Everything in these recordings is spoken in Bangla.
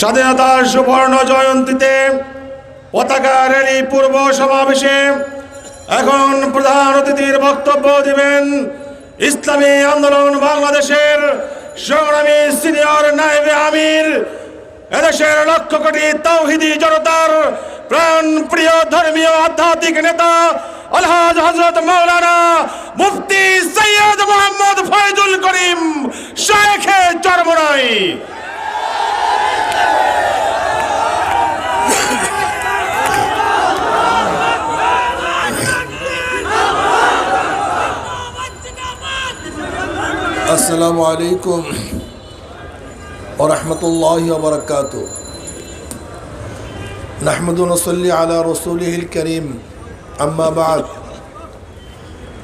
স্বাধীনতার সুবর্ণ জয়ন্তীতে পতাকা র্যালি পূর্ব সমাবেশে এখন প্রধান অতিথির বক্তব্য দিবেন ইসলামী আন্দোলন বাংলাদেশের সংগ্রামী সিনিয়র নায়েবে আমির, এদেশের লক্ষ কোটি তৌহিদি জনতার প্রাণ প্রিয় ধর্মীয় আধ্যাত্মিক নেতা আলহাজ হজরত মৌলানা মুফতি সৈয়দ মোহাম্মদ ফয়জুল করিম শেখে চরমরাই السلام عليكم ورحمة الله وبركاته نحمد ونصلي على رسوله الكريم أما بعد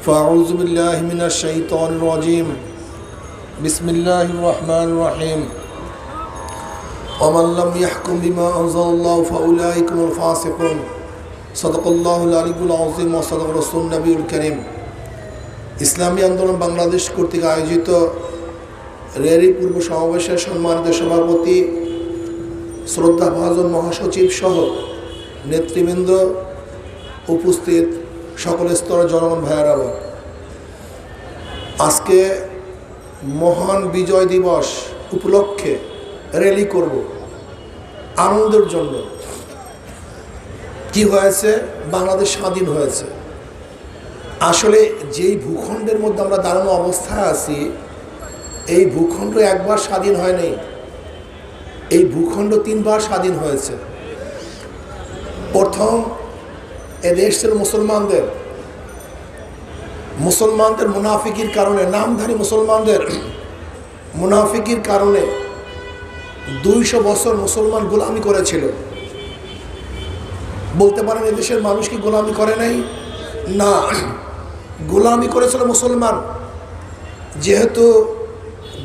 فأعوذ بالله من الشيطان الرجيم بسم الله الرحمن الرحيم ومن لم يحكم بما أنزل الله فأولئك هم الفاسقون صدق الله العلي العظيم وصدق رسول النبي الكريم ইসলামী আন্দোলন বাংলাদেশ কর্তৃক আয়োজিত রেরি পূর্ব সমাবেশের সম্মানিত সভাপতি শ্রদ্ধা মহাজন মহাসচিব সহ নেতৃবৃন্দ উপস্থিত সকল স্তরের জনগণ ভাইয়ারাও। আজকে মহান বিজয় দিবস উপলক্ষে র্যালি করব আনন্দের জন্য। কি হয়েছে? বাংলাদেশ স্বাধীন হয়েছে। আসলে যেই ভূখণ্ডের মধ্যে আমরা দাঁড়ানো অবস্থায় আছি, এই ভূখণ্ড একবার স্বাধীন হয়নি এই ভূখণ্ড তিনবার স্বাধীন হয়েছে। প্রথম এদেশ ছিল মুসলমানদের। মুসলমানদের মুনাফিকির কারণে, নামধারী মুসলমানদের মুনাফিকির কারণে দুইশো বছর মুসলমান গোলামি করেছিল। বলতে পারেন এদেশের মানুষ কি গোলামি করে নাই? না। গোলামি করেছিল মুসলমান। যেহেতু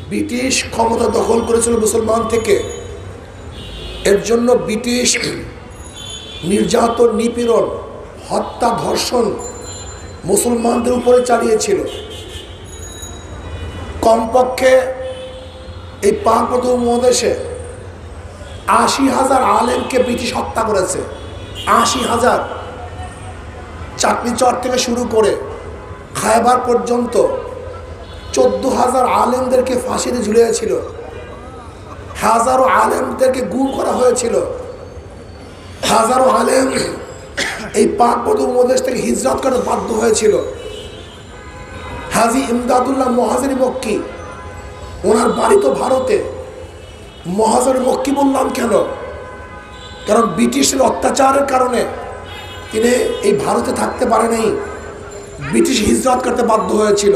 ব্রিটিশ ক্ষমতা দখল করেছিল মুসলমান থেকে, এর জন্য ব্রিটিশ নির্যাতন, নিপীড়ন, হত্যা, ধর্ষণ মুসলমানদের উপরে চালিয়েছিল। কমপক্ষে এই পার্বত্য উপমহাদেশে আশি হাজার আলেমকে ব্রিটিশ হত্যা করেছে। আশি হাজার। চাকরি চর থেকে শুরু করে খায়বার পর্যন্ত চোদ্দ হাজার আলেমদেরকে ফাঁসিতে ঝুলিয়েছিল। হাজারো আলেমদেরকে গুম করা হয়েছিল। হাজারো আলেম এই পাক উপদেশ থেকে হিজরত করতে বাধ্য হয়েছিল। হাজি ইমদাদুল্লাহ মহাজারি মক্কি, ওনার বাড়ি তো ভারতে। মহাজারি মক্কি বললাম কেন? কারণ ব্রিটিশের অত্যাচারের কারণে তিনি এই ভারতে থাকতে পারে নাই ব্রিটিশ হিজরত করতে বাধ্য হয়েছিল।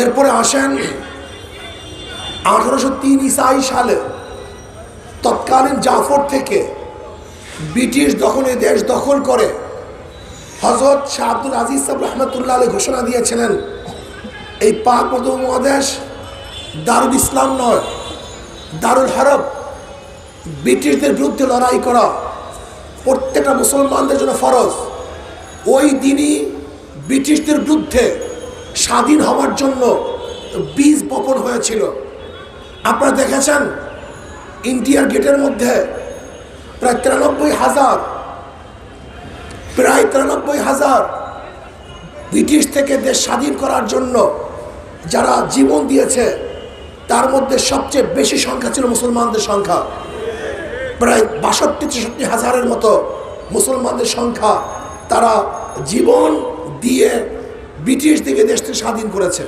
এরপরে আসেন আঠারোশো তিন ইসাই সালে। তৎকালীন জাফর থেকে ব্রিটিশ যখন এই দেশ দখল করে হজরত শাহ আব্দুল আজিজ সাহেব রহমতুল্লাহ আলী ঘোষণা দিয়েছিলেন, এই পাক মহাদেশ দারুল ইসলাম নয়, দারুল হরব। ব্রিটিশদের বিরুদ্ধে লড়াই করা প্রত্যেকটা মুসলমানদের জন্য ফরজ। ওই দিনই ব্রিটিশদের বিরুদ্ধে স্বাধীন হওয়ার জন্য বীজ বপন হয়েছিল। আপনারা দেখেছেন, ইন্ডিয়ার গেটের মধ্যে প্রায় তিরানব্বই হাজার, প্রায় তিরানব্বই হাজার ব্রিটিশ থেকে দেশ স্বাধীন করার জন্য যারা জীবন দিয়েছে, তার মধ্যে সবচেয়ে বেশি সংখ্যা ছিল মুসলমানদের সংখ্যা। প্রায় বাষট্টি, তেষট্টি হাজারের মতো মুসলমানদের সংখ্যা তারা জীবন দিয়ে ব্রিটিশ থেকে দেশকে স্বাধীন করেছে।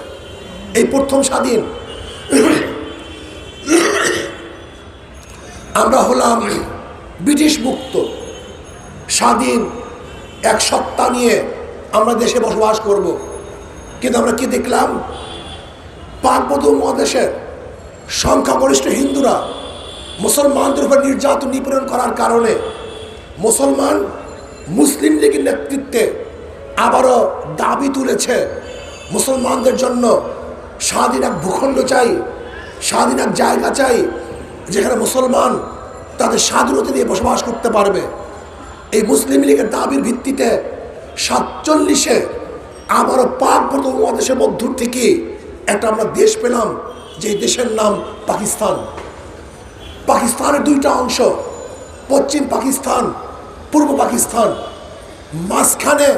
এই প্রথম স্বাধীন। আমরা হলাম ব্রিটিশ মুক্ত। স্বাধীন এক সত্তা নিয়ে আমরা দেশে বসবাস করব। কিন্তু আমরা কি দেখলাম? পার্বত্য মহাদেশের সংখ্যাগরিষ্ঠ হিন্দুরা মুসলমানদের উপর নির্যাতন নিপীড়ন করার কারণে মুসলমান মুসলিম লীগের নেতৃত্বে আবারও দাবি তুলেছে মুসলমানদের জন্য স্বাধীন এক ভূখণ্ড চাই, স্বাধীন এক জায়গা চাই, যেখানে মুসলমান তাদের স্বাধীনতা নিয়ে বসবাস করতে পারবে। এই মুসলিম লীগের দাবির ভিত্তিতে সাতচল্লিশে আবারও পাক উপমহাদেশের মধ্য থেকে একটা আমরা দেশ পেলাম যে দেশের নাম পাকিস্তান। পাকিস্তানের দুইটা অংশ, পশ্চিম পাকিস্তান পূর্ব পাকিস্তান, মাঝখানে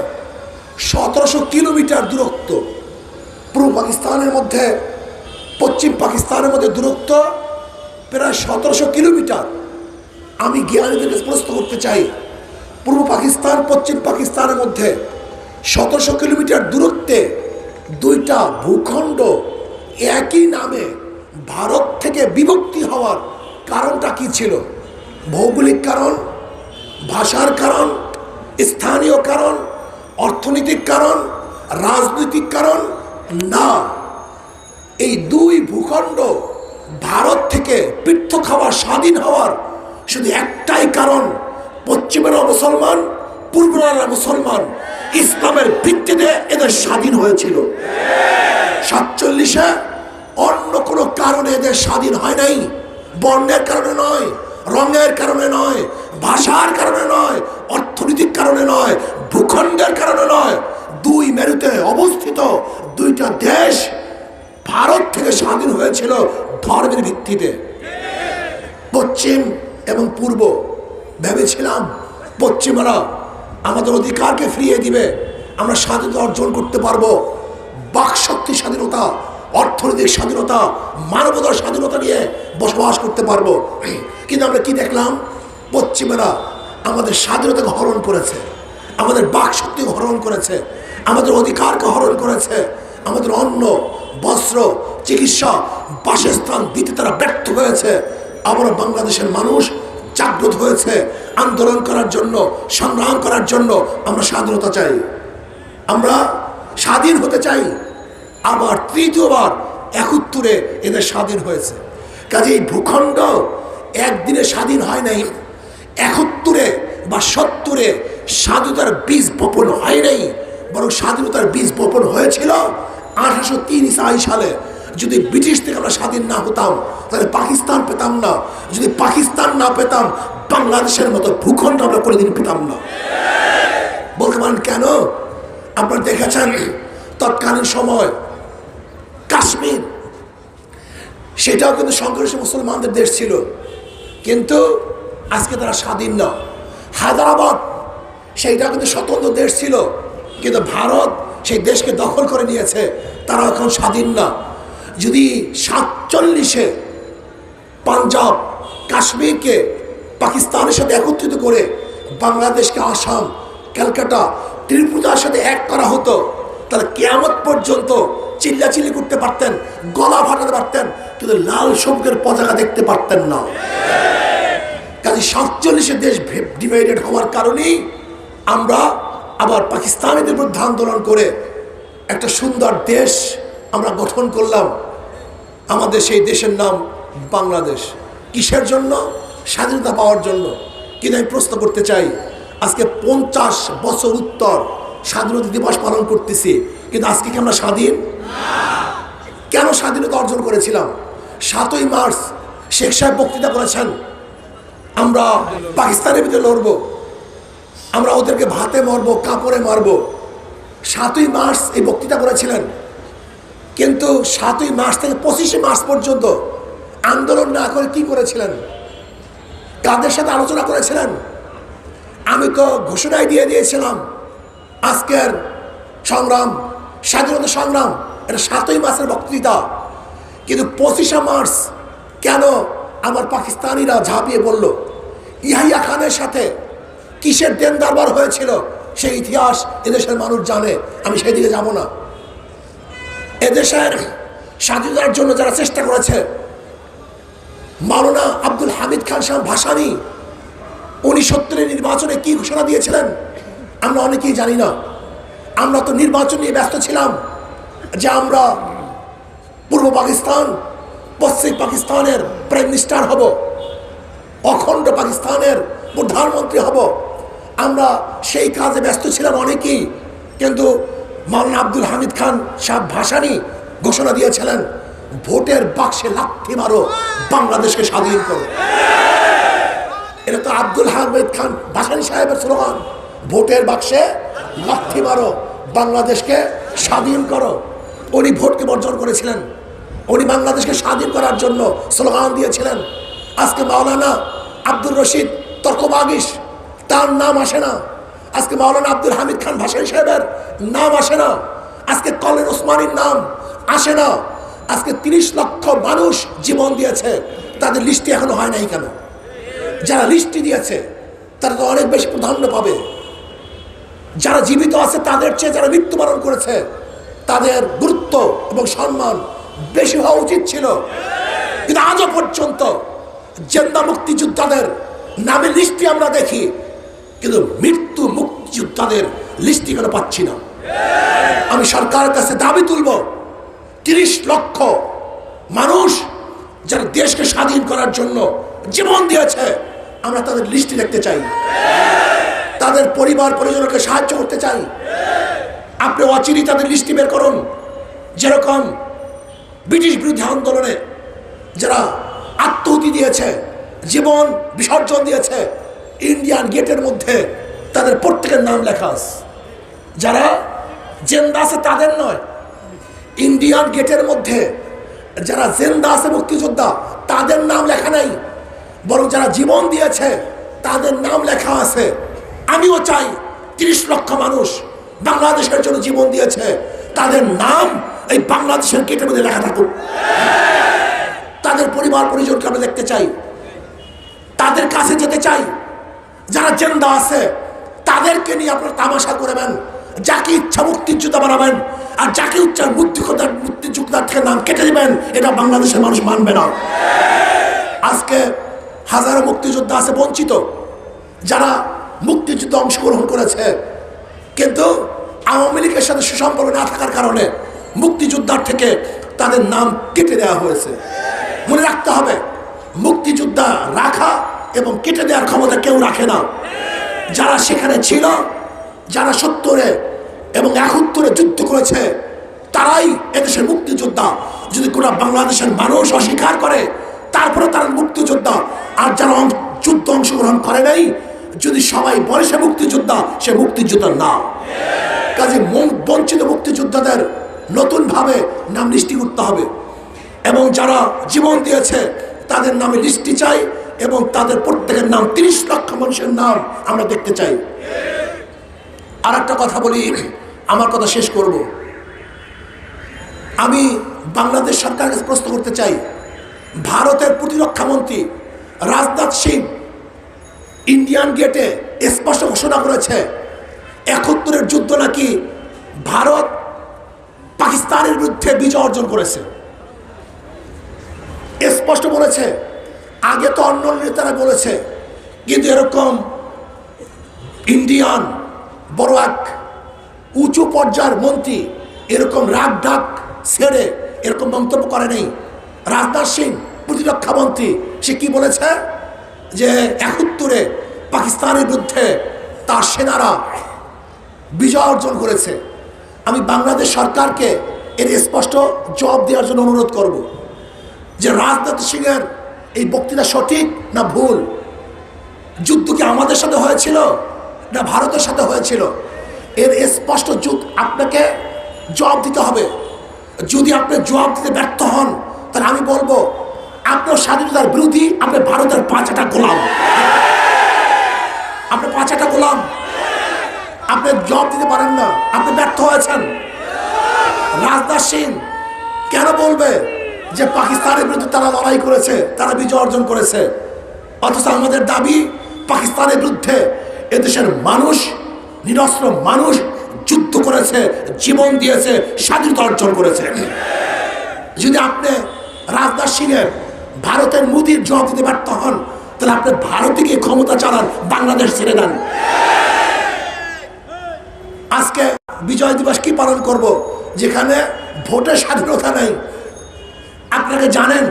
সতেরোশো কিলোমিটার দূরত্ব। পূর্ব পাকিস্তানের মধ্যে, পশ্চিম পাকিস্তানের মধ্যে দূরত্ব প্রায় সতেরোশো কিলোমিটার। আমি জ্ঞানীদেরকে প্রশ্ন করতে চাই, পূর্ব পাকিস্তান, পশ্চিম পাকিস্তানের মধ্যে সতেরোশো কিলোমিটার দূরত্বে দুইটা ভূখণ্ড একই নামে ভারত থেকে বিভক্তি হওয়ার কারণটা কি ছিল? ভৌগোলিক কারণ ভাষার কারণ, স্থানীয় কারণ, অর্থনৈতিক কারণ, রাজনৈতিক কারণ, না। এই দুই ভূখণ্ড ভারত থেকে পৃথক হওয়ার স্বাধীন হওয়ার শুধু একটাই কারণ, পশ্চিমেরা মুসলমান, পূর্বরা মুসলমান। ইসলামের ভিত্তিতে এদের স্বাধীন হয়েছিল। সাতচল্লিশে অন্য কোনো কারণে এদের স্বাধীন হয় নাই। বর্ণের কারণে নয়, রঙের কারণে নয় ভাষার কারণে নয়, অর্থনৈতিক কারণে নয়, ভূখণ্ডের কারণে নয়। দুই মেরুতে অবস্থিত দুইটা দেশ ভারত থেকে স্বাধীন হয়েছিল ধর্মের ভিত্তিতে। পশ্চিম এবং পূর্ব ভেবেছিলাম, পশ্চিমারা আমাদের অধিকারকে ফিরিয়ে দিবে, আমরা স্বাধীনতা অর্জন করতে পারব। বাকশক্তি স্বাধীনতা, অর্থনৈতিক স্বাধীনতা, মানবতার স্বাধীনতা নিয়ে বসবাস করতে পারব। কিন্তু আমরা কি দেখলাম? পশ্চিমেরা আমাদের স্বাধীনতাকে হরণ করেছে, আমাদের বাকশক্তিকে হরণ করেছে, আমাদের অধিকারকে হরণ করেছে, আমাদের অন্ন, বস্ত্র, চিকিৎসা, বাসস্থান দিতে তারা ব্যর্থ হয়েছে। আমরা বাংলাদেশের মানুষ জাগ্রত হয়েছে আন্দোলন করার জন্য, সংগ্রাম করার জন্য আমরা স্বাধীনতা চাই। আমরা স্বাধীন হতে চাই। আবার তৃতীয়বার একত্তরে এদের স্বাধীন হয়েছে। কাজে এই ভূখণ্ড একদিনে স্বাধীন হয় নাই। একত্তরে বা সত্তরে স্বাধীনতার বীজ বপন হয় নাই, বরং স্বাধীনতার বীজ বপন হয়েছিল আঠারোশো তিন সালে। যদি ব্রিটিশ থেকে আমরা স্বাধীন না হতাম, তাহলে পাকিস্তান পেতাম না। যদি পাকিস্তান না পেতাম, বাংলাদেশের মতো ভূখণ্ড আমরা কোনোদিন পেতাম না। বলতে পারেন কেন? আপনারা দেখেছেন তৎকালীন সময় কাশ্মীর, সেটাও কিন্তু সংঘর্ষ মুসলমানদের দেশ ছিল। কিন্তু আজকে তারা স্বাধীন না। হায়দ্রাবাদ, সেইটা কিন্তু স্বতন্ত্র দেশ ছিল, কিন্তু ভারত সেই দেশকে দখল করে নিয়েছে। তারা এখন স্বাধীন না। যদি সাতচল্লিশে পাঞ্জাব কাশ্মীরকে পাকিস্তানের সাথে একত্রিত করে বাংলাদেশকে আসাম, ক্যালকাটা, ত্রিপুরার সাথে এক করা হতো, তাহলে কেয়ামত পর্যন্ত চিল্লাচিল্লি করতে পারতেন, গলা ফাটাতে পারতেন, কিন্তু লাল সবুজের পতাকা দেখতে পারতেন না। কাজে সাতচল্লিশে দেশ ডিভাইডেড হওয়ার কারণেই আমরা আবার পাকিস্তানিদের বিরুদ্ধে আন্দোলন করে একটা সুন্দর দেশ আমরা গঠন করলাম। আমাদের সেই দেশের নাম বাংলাদেশ। কিসের জন্য? স্বাধীনতা পাওয়ার জন্য। কিন্তু আমি প্রশ্ন করতে চাই, আজকে পঞ্চাশ বছর উত্তর স্বাধীনতা দিবস পালন করতেছি, কিন্তু আজকে কি আমরা স্বাধীন? কেন স্বাধীনতা অর্জন করেছিলাম? সাতই মার্চ শেখ সাহেব বক্তৃতা করেছেন আমরা পাকিস্তানের ভিতরে লড়বো। আমরা ওদেরকে ভাতে মারবো, কাপড়ে মারবো। সাতই মার্চ এই বক্তৃতা করেছিলেন। কিন্তু সাতই মার্চ থেকে পঁচিশে মার্চ পর্যন্ত আন্দোলন না করে কি করেছিলেন? কাদের সাথে আলোচনা করেছিলেন? আমি তো ঘোষণায় দিয়ে দিয়েছিলাম, আজকের সংগ্রাম, স্বাধীনতা সংগ্রাম, এটা সাতই মাসের বক্তৃতা। কিন্তু পঁচিশে মার্চ কেন আমার পাকিস্তানিরা ঝাঁপিয়ে বলল ইহাইয়া খানের সাথে কিসের দেন দরবার হয়েছিল সেই ইতিহাস এদেশের মানুষ জানে, আমি সেই দিকে যাব না। এদেশের স্বাধীনতার জন্য যারা চেষ্টা করেছে, মাওলানা আব্দুল হামিদ খান শাহ ভাসানি, উনি সত্তরের নির্বাচনে কি ঘোষণা দিয়েছিলেন, আমরা অনেকেই জানি না। আমরা তো নির্বাচন নিয়ে ব্যস্ত ছিলাম যে আমরা পূর্ব পাকিস্তান পশ্চিম পাকিস্তানের প্রাইম মিনিস্টার হব, অখণ্ড পাকিস্তানের প্রধানমন্ত্রী হব। আমরা সেই কাজে ব্যস্ত ছিলাম অনেকেই, কিন্তু মাওলানা আব্দুল হামিদ খান সাহ ভাসানি ঘোষণা দিয়েছিলেন, ভোটের বাক্সে লাথি মারো, বাংলাদেশকে স্বাধীন করো। এটা তো আব্দুল হামিদ খান ভাসানি সাহেবের স্লোগান, ভোটের বাক্সে লাথি মারো, বাংলাদেশকে স্বাধীন করো। উনি ভোটকে বর্জন করেছিলেন। উনি বাংলাদেশকে স্বাধীন করার জন্য স্লোগান দিয়েছিলেন। আজকে মাওলানা আব্দুর রশিদ তর্কবাগিস, তার নাম আসে না। আজকে মাওলানা আব্দুল হামিদ খান ভাসাই সাহেবের নাম আসে না। আজকে কলের ওসমানীর নাম আসে না। আজকে তিরিশ লক্ষ মানুষ জীবন দিয়েছে। তাদের লিস্টে এখনও হয় নাই কেন? যারা লিস্টে দিয়েছে, তারা তো অনেক বেশি প্রাধান্য পাবে। যারা জীবিত আছে, তাদের চেয়ে যারা মৃত্যুবরণ করেছে, তাদের গুরুত্ব এবং সম্মান বেশি হওয়া উচিত ছিল। কিন্তু আজও পর্যন্ত জেন্দা মুক্তিযোদ্ধাদের নামে লিস্টটি আমরা দেখি, কিন্তু মৃত্যু মুক্তিযোদ্ধাদের লিস্টটি কেন পাচ্ছি না। আমি সরকারের কাছে দাবি তুলব, তিরিশ লক্ষ মানুষ যারা দেশকে স্বাধীন করার জন্য জীবন দিয়েছে, আমরা তাদের লিস্টটি দেখতে চাই। তাদের পরিবার পরিজনকে সাহায্য করতে চাই। আপনি অচিরি তাদের লিস্টি বের করুন। যেরকম ব্রিটিশ বিরোধী আন্দোলনে যারা আত্মহতি দিয়েছে, জীবন বিসর্জন দিয়েছে, ইন্ডিয়ান গেটের মধ্যে তাদের প্রত্যেকের নাম লেখা আছে। যারা জেন্দা আছে তাদের নয়, ইন্ডিয়ান গেটের মধ্যে যারা জেন্দা আছে মুক্তিযোদ্ধা, তাদের নাম লেখা নাই। বরং যারা জীবন দিয়েছে, তাদের নাম লেখা আছে। আমিও চাই তিরিশ লক্ষ মানুষ বাংলাদেশের জন্য জীবন দিয়েছে। তাদের নাম এই বাংলাদেশের গেটের মধ্যে লেখা থাকুক। তাদের পরিবার পরিজনকে আমরা দেখতে চাই। তাদের কাছে যেতে চাই। যারা জেন্দা আছে, তাদেরকে নিয়ে আপনারা তামাশা করবেন। যাকে ইচ্ছা মুক্তিযোদ্ধা বানাবেন আর যাকে ইচ্ছা মুক্তিযোদ্ধার মুক্তিযোদ্ধার থেকে নাম কেটে দেবেন, এটা বাংলাদেশের মানুষ মানবে না। আজকে হাজারো মুক্তিযোদ্ধা আছে বঞ্চিত, যারা মুক্তিযুদ্ধে অংশগ্রহণ করেছে। কিন্তু আওয়ামী লীগের সাথে সুসম্পর্ক না থাকার কারণে মুক্তিযোদ্ধার থেকে তাদের নাম কেটে দেওয়া হয়েছে। মনে রাখতে হবে, মুক্তিযোদ্ধা রাখা এবং কেটে দেওয়ার ক্ষমতা কেউ রাখে না। যারা সেখানে ছিল, যারা সত্তরে এবং একাত্তরে যুদ্ধ করেছে, তারাই এদেশের মুক্তিযোদ্ধা। যদি কোনো বাংলাদেশের মানুষ অস্বীকার করে, তারপরে তারা মুক্তিযোদ্ধা। আর যারা যুদ্ধ অংশগ্রহণ করে নাই যদি সবাই বলে সে মুক্তিযোদ্ধা সে মুক্তিযোদ্ধা না কাজে বঞ্চিত মুক্তিযোদ্ধাদের নতুনভাবে নাম লিস্টি করতে হবে। এবং যারা জীবন দিয়েছে, তাদের নামে লিস্টি চাই এবং তাদের প্রত্যেকের নাম, তিরিশ লক্ষ মানুষের নাম আমরা দেখতে চাই। আর একটা কথা বলি, আমার কথা শেষ করব। আমি বাংলাদেশ সরকারের কাছে প্রশ্ন করতে চাই, ভারতের প্রতিরক্ষামন্ত্রী রাজনাথ সিং ইন্ডিয়ান গেটে স্পষ্ট ঘোষণা করেছে, একাত্তরের যুদ্ধ নাকি ভারত পাকিস্তানের বিরুদ্ধে বিজয় অর্জন করেছে। স্পষ্ট বলেছে, আগে তো অন্য নেতারা বলেছে, কিন্তু এরকম ইন্ডিয়ান বড় এক উঁচু পর্যায়ের মন্ত্রী এরকম রাগ ডাক ছেড়ে এরকম মন্তব্য করে নেই। রাজনাথ সিং, প্রতিরক্ষা মন্ত্রী, সে কি বলেছে? যে একাত্তরে পাকিস্তানের বিরুদ্ধে তার সেনারা বিজয় অর্জন করেছে। আমি বাংলাদেশ সরকারকে এর স্পষ্ট জবাব দেওয়ার জন্য অনুরোধ করব যে রাজনাথ সিংয়ের এই বক্তৃতা সঠিক না ভুল? যুদ্ধ কি আমাদের সাথে হয়েছিল না ভারতের সাথে হয়েছিল? এর স্পষ্ট যুগ আপনাকে জবাব দিতে হবে। যদি আপনি জবাব দিতে ব্যর্থ হন, তাহলে আমি বলব আপনার স্বাধীনতার বিরোধী আপনি ভারতের পাঁচাটা গোলাম। আপনি পাঁচাটা গোলাম। আপনি জব দিতে পারেন না। আপনি ব্যর্থ হয়েছেন। রাজনাথ সিং কেন বলবে যে পাকিস্তানের বিরুদ্ধে তারা লড়াই করেছে, তারা বিজয় অর্জন করেছে? অথচ আমাদের দাবি, পাকিস্তানের বিরুদ্ধে এদেশের মানুষ, নিরস্ত্র মানুষ যুদ্ধ করেছে, জীবন দিয়েছে, স্বাধীনতা অর্জন করেছে। যদি আপনি রাজনাথ সিংয়ের ভারতের মোদির জবাব দিতে ব্যর্থ হন, তাহলে আপনি ভারতে গিয়ে ক্ষমতা চালান, বাংলাদেশ ছেড়ে দেন। আজকে বিজয় দিবস কি পালন করব? যেখানে ভোটের স্বাধীনতা নেই। আপনাকে জানেন,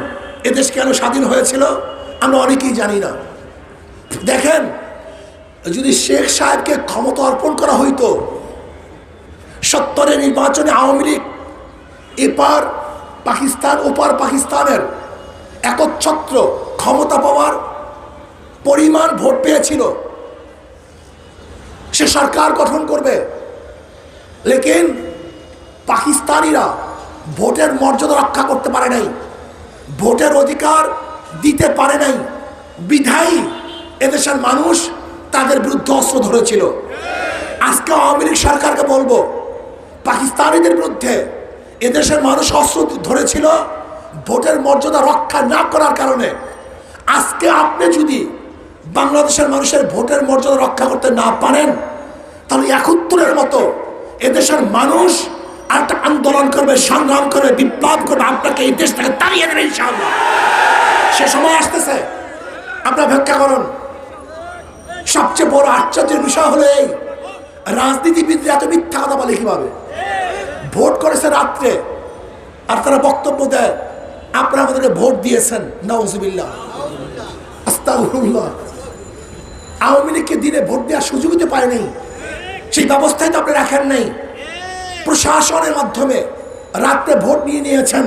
এদেশ কেন স্বাধীন হয়েছিল? আমরা অনেকেই জানি না। দেখেন, যদি শেখ সাহেবকে ক্ষমতা অর্পণ করা হইতো, সত্তরের নির্বাচনে আওয়ামী লীগ এপার পাকিস্তান, ওপার পাকিস্তানের একচ্ছত্র ক্ষমতা পাওয়ার পরিমাণ ভোট পেয়েছিল। সে সরকার গঠন করবে। লেকিন পাকিস্তানিরা ভোটের মর্যাদা রক্ষা করতে পারে নাই। ভোটের অধিকার দিতে পারে নাই। বিধায়ী এদেশের মানুষ তাদের বিরুদ্ধে অস্ত্র ধরেছিল। আজকে আওয়ামী লীগ সরকারকে বলব, পাকিস্তানিদের বিরুদ্ধে এদেশের মানুষ অস্ত্র ধরেছিল। ভোটের মর্যাদা রক্ষা না করার কারণে আজকে আপনি যদি বাংলাদেশের মানুষের ভোটের মর্যাদা রক্ষা করতে না পারেন, তাহলে একাত্তরের মতো এদেশের মানুষ একটা আন্দোলন করবে, সংগ্রাম করবে, বিপ্লব করবে, আপনাকে এই দেশ থেকে তাড়িয়ে দেবে ইনশাআল্লাহ। সে সময় আসতেছে। আপনার ব্যাখ্যা করুন। সবচেয়ে বড় আশ্চর্যের বিষয় হলো এই, রাজনীতিবিদরা এত মিথ্যা কথা বলে কীভাবে? ভোট করেছে রাত্রে, আর তারা বক্তব্য দেয় আপনারা আমাদেরকে ভোট দিয়েছেন নওয়াজবিল্লাহ আওয়ামী লীগকে দিনে ভোট দেওয়ার সুযোগই তো পায়নি। সেই ব্যবস্থাই তো আপনি রাখেন নাই। প্রশাসনের মাধ্যমে রাত্রে ভোট নিয়ে নিয়েছেন।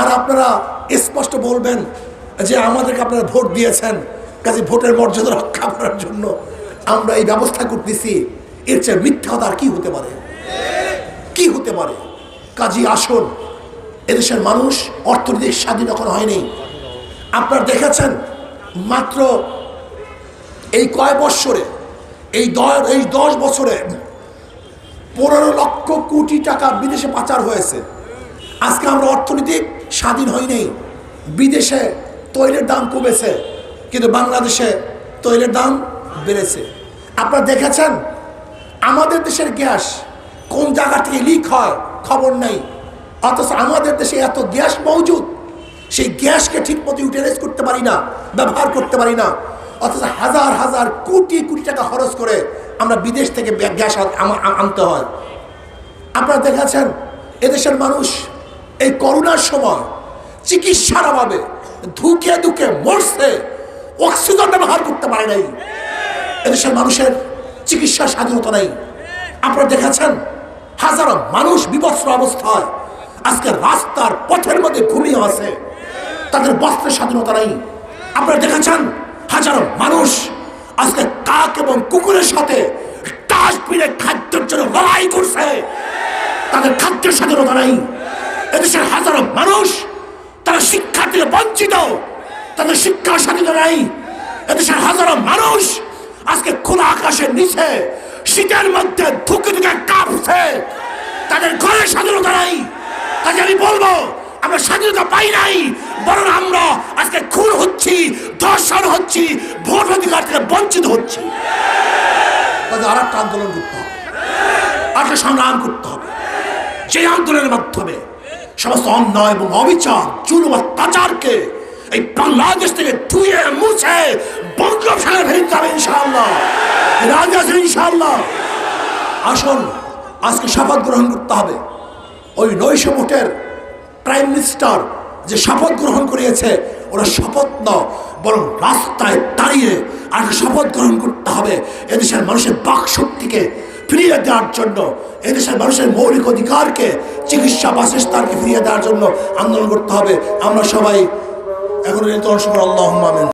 আর আপনারা স্পষ্ট বলবেন যে আমাদেরকে আপনারা ভোট দিয়েছেন। কাজে ভোটের মর্যাদা রক্ষা করার জন্য আমরা এই ব্যবস্থা করতেছি। এর চেয়ে মিথ্যা কি হতে পারে? কি হতে পারে? কাজী আসুন। এদেশের মানুষ অর্থনৈতিক স্বাধীন এখন হয়নি। আপনারা দেখেছেন মাত্র এই কয় বৎসরে, এই এই দশ বছরে পনেরো লক্ষ কোটি টাকা বিদেশে পাচার হয়েছে। আজকে আমরা অর্থনৈতিক স্বাধীন হয়নি। বিদেশে তৈলের দাম কমেছে, কিন্তু বাংলাদেশে তৈলের দাম বেড়েছে। আপনারা দেখেছেন আমাদের দেশের গ্যাস কোন জায়গা থেকে লিক হয়? খবর নেই। অথচ আমাদের দেশে এত গ্যাস মজুদ। সেই গ্যাসকে ঠিক মতো ইউটিলাইজ করতে পারি না, ব্যবহার করতে পারি না। অথচ হাজার হাজার কোটি কোটি টাকা খরচ করে আমরা বিদেশ থেকে গ্যাস আনতে হয়। আপনারা দেখেছেন, এদেশের মানুষ এই করোনার সময় চিকিৎসার অভাবে ধুকে ধুকে মরছে, অক্সিজেন ব্যবহার করতে পারে নাই। এদেশের মানুষের চিকিৎসার স্বাধীনতা নেই। আপনারা দেখেছেন, হাজারো মানুষ বিবস্ত্র অবস্থায় আজকে রাস্তার পথের মধ্যে ঘুমিয়ে আছে। তাদের বস্ত্রের স্বাধীনতা নেই। আপনারা দেখেছেন? হাজারো মানুষ আজকে কাক এবং কুকুরের সাথে ডাস্টবিনে খাদ্যের জন্য লড়াই করছে। তাদের খাদ্যের স্বাধীনতা নেই। এদেশের হাজারো মানুষ তারা শিক্ষা থেকে বঞ্চিত। তাদের শিক্ষার স্বাধীনতা নেই। এদেশের হাজারো মানুষ আজকে খোলা আকাশের নিচে শীতের মধ্যে ধুকে ধুকে কাঁপছে। তাদের ঘরের স্বাধীনতা নেই। কাজে আমি বলব, আমরা স্বাধীনতা পাই নাই, বরং আমরা আজকে খুন হচ্ছি, ধর্ষণ হচ্ছি, ভোট অধিকার থেকে বঞ্চিত হচ্ছি। আর একটা আন্দোলন করতে হবে। আর সংগ্রাম করতে হবে। যে আন্দোলনের মাধ্যমে সমস্ত অন্যায় এবং অবিচার, জুলুম অত্যাচারকে এই বাংলাদেশ থেকে ধুয়ে, মুছে বঙ্গোপসাগরে ফেলতে হবে ইনশাআল্লাহ। রাজা ইনশাআল্লাহ। আসুন, আজকে শপথ গ্রহণ করতে হবে। ওই নৈশ ভোটের প্রাইম মিনিস্টার যে শপথ গ্রহণ করিয়েছে, ওরা শপথ ন বরং রাস্তায় দাঁড়িয়ে আর শপথ গ্রহণ করতে হবে। এদেশের মানুষের বাক শক্তিকে ফিরিয়ে দেওয়ার জন্য, এদেশের মানুষের মৌলিক অধিকারকে, চিকিৎসা বাসস্থানকে ফিরিয়ে দেওয়ার জন্য আন্দোলন করতে হবে। আমরা সবাই এখন নির্ধারণ আল্লাহ আমিন।